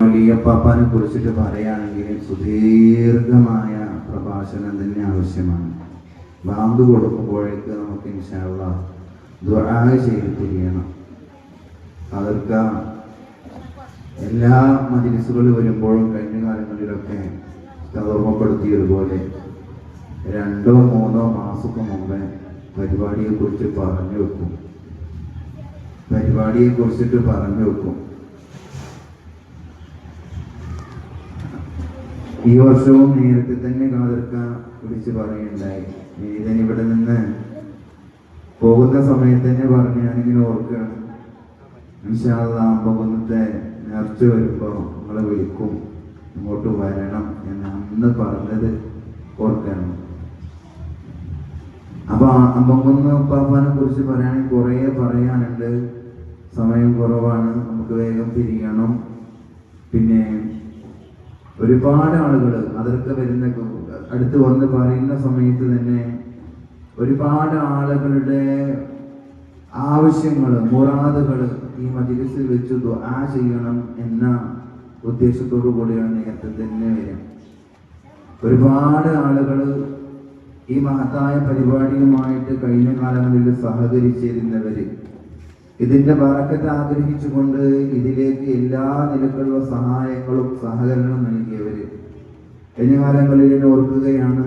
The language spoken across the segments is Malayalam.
വലിയപ്പാപ്പാനെ കുറിച്ചിട്ട് പറയുകയാണെങ്കിൽ സുദീർഘമായ പ്രഭാഷണം തന്നെ ആവശ്യമാണ്. ബാങ്ക് കൊടുക്കുമ്പോഴേക്ക് നമുക്ക് ഇൻഷാള്ള ദുആ ചെയ്ത് തിരിയണം അവർക്ക് എല്ലാ മജിലിസുകളിൽ വരുമ്പോഴും കഴിഞ്ഞ കാലങ്ങളിലൊക്കെ ഓർമ്മപ്പെടുത്തിയതുപോലെ രണ്ടോ മൂന്നോ മാസത്തിന് മുമ്പേ പരിപാടിയെ കുറിച്ച് പറഞ്ഞു വെക്കും. പരിപാടിയെ കുറിച്ചിട്ട് പറഞ്ഞു വെക്കും. ഈ വർഷവും നേരത്തെ തന്നെ കാതിർക്ക വിളിച്ച് പറയുണ്ടായി നീതൻ ഇവിടെ നിന്ന് പോകുന്ന സമയത്ത് തന്നെ പറഞ്ഞു ഞാനിങ്ങനെ ഓർക്കുകയാണ്. ഇൻഷാല്ലാമ്പകുന്നത്തെ നേർച്ച വരുമ്പോൾ നിങ്ങളെ വിളിക്കും. ഇങ്ങോട്ട് വരണം എന്ന് അന്ന് പറഞ്ഞത് ഓർക്കണം അപ്പൊ അമ്പങ്കുന്ന് ഉപ്പാപ്പാനെ കുറിച്ച് പറയുകയാണെങ്കിൽ കുറേ പറയാനുണ്ട്. സമയം കുറവാണ്. നമുക്ക് വേഗം തിരിയണം. പിന്നെ ഒരുപാട് ആളുകൾ അതിർക്ക് വരുന്ന അടുത്ത് വന്ന് പറയുന്ന സമയത്ത് തന്നെ ഒരുപാട് ആളുകളുടെ ആവശ്യങ്ങൾ മുറാദുകൾ ഈ മജിലിസിൽ വെച്ച് ദുആ ചെയ്യണം എന്ന ഉദ്ദേശത്തോടു കൂടിയാണ് നേരത്തെ തന്നെ വരിക. ഒരുപാട് ആളുകൾ ഈ മഹത്തായ പരിപാടിയുമായിട്ട് കഴിഞ്ഞ കാലങ്ങളിൽ സഹകരിച്ചിരുന്നവര് ഇതിന്റെ ബറക്കത്ത് ആഗ്രഹിച്ചുകൊണ്ട് ഇതിലേക്ക് എല്ലാ നിലക്കുള്ള സഹായങ്ങളും സഹകരണം നൽകിയവര്. കഴിഞ്ഞ കാലങ്ങളിൽ എന്നെ ഓർക്കുകയാണ്.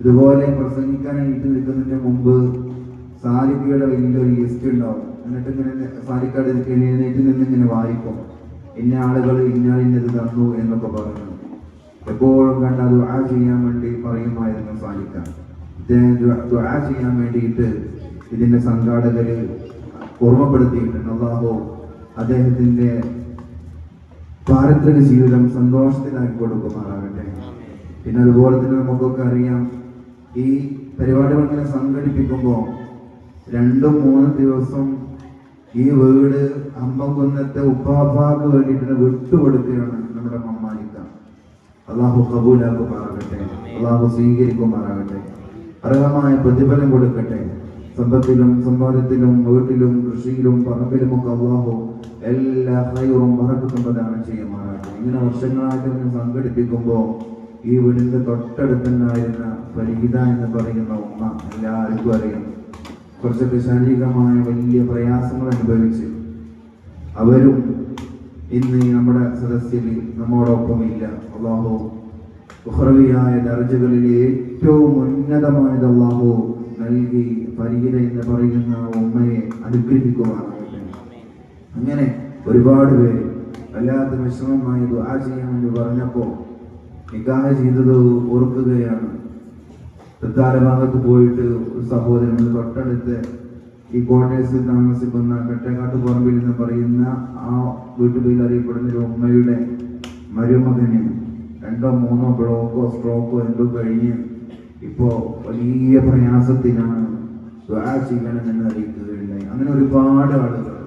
ഇതുപോലെ പ്രസംഗിക്കാൻ എഴുതി നിൽക്കുന്നതിന് മുമ്പ് സാലിക്കയുടെ വലിയൊരു ലിസ്റ്റ് ഉണ്ടാവും. എന്നിട്ട് ഇങ്ങനെ സാലിക്കയുടെ എഴുന്നേറ്റ് നിന്ന് ഇങ്ങനെ വായിക്കും. ഇന്ന ആളുകൾ ഇന്ന ഇന്നത് തന്നു എന്നൊക്കെ പറഞ്ഞു എപ്പോഴും കണ്ട ദുആ ചെയ്യാൻ വേണ്ടി പറയുമായിരുന്നു സാലിക്ക. ഇദ്ദേഹം ചെയ്യാൻ വേണ്ടിയിട്ട് ഇതിന്റെ സംഘാടകര് ഓർമ്മപ്പെടുത്തിയിട്ടുണ്ട്. അള്ളാഹു അദ്ദേഹത്തിന്റെ പാരത്രിക ജീവിതം സന്തോഷത്തിലാക്കി കൊടുക്കുമാറാകട്ടെ. പിന്നെ അതുപോലെ തന്നെ നമുക്കൊക്കെ അറിയാം ഈ പരിപാടികൾ ഇങ്ങനെ സംഘടിപ്പിക്കുമ്പോൾ രണ്ടും മൂന്ന് ദിവസം ഈ വീട് അമ്പംകുന്നത്തെ ഉപ്പാപ്പാക്ക് വേണ്ടിയിട്ട് വിട്ടുകൊടുക്കുകയാണ് നമ്മുടെ മമ്മാനിക്ക അള്ളാഹു കബൂലാക്കുമാറാകട്ടെ. അള്ളാഹു സ്വീകരിക്കുമാറാകട്ടെ. അർഹമായ പ്രതിഫലം കൊടുക്കട്ടെ. സമ്പത്തിലും സമ്പാദ്യത്തിലും വീട്ടിലും കൃഷിയിലും പറമ്പിലും ഒക്കെ അള്ളാഹു എല്ലാ ഹൈറും പറക്കത്തും ചെയ്യുമാറാട്ടെ ഇങ്ങനെ വർഷങ്ങളായിട്ട് ഇങ്ങനെ സംഘടിപ്പിക്കുമ്പോൾ ഈ വീടിന്റെ തൊട്ടടുത്തുണ്ടായിരുന്ന ഫരീദ എന്ന് പറയുന്ന ഉമ്മ എല്ലാവർക്കും അറിയാം. കുറച്ചൊക്കെ ശാരീരികമായ വലിയ പ്രയാസങ്ങൾ അനുഭവിച്ച് അവരും ഇന്ന് നമ്മുടെ സദസ്സിൽ നമ്മോടൊപ്പം ഇല്ല അള്ളാഹു ഉഹ്റവിയായ ദർജകളിൽ ഏറ്റവും ഉന്നതമായത് അള്ളാഹു നൽകി ഫരീദ എന്ന് പറയുന്ന ഉമ്മയെ അനുഗ്രഹിക്കുവാനാകട്ടെ അങ്ങനെ ഒരുപാട് പേര് വല്ലാത്ത വിഷമമായി ദുആ ചെയ്യാമെന്ന് പറഞ്ഞപ്പോൾ നിക്കാഹ് ചെയ്തത് ഓർക്കുകയാണ്. തൃത്താല ഭാഗത്ത് പോയിട്ട് ഒരു സഹോദരൻ തൊട്ടടുത്ത് ഈ ക്വാർട്ടേഴ്സിൽ താമസിക്കുന്ന കെട്ടേക്കാട്ട് പറമ്പിൽ എന്ന് പറയുന്ന ആ വീട്ടുപേരിൽ അറിയപ്പെടുന്ന ഒരു ഉമ്മയുടെ മരുമകന് രണ്ടോ മൂന്നോ ബ്ലോക്കോ സ്ട്രോക്കോ എന്തോ കഴിഞ്ഞ് ഇപ്പോ വലിയ പ്രയാസത്തിലാണ്. ദുആ ചെയ്യണമെന്ന് അറിയിക്കുകയുണ്ടായി അങ്ങനെ ഒരുപാട് ആളുകൾ.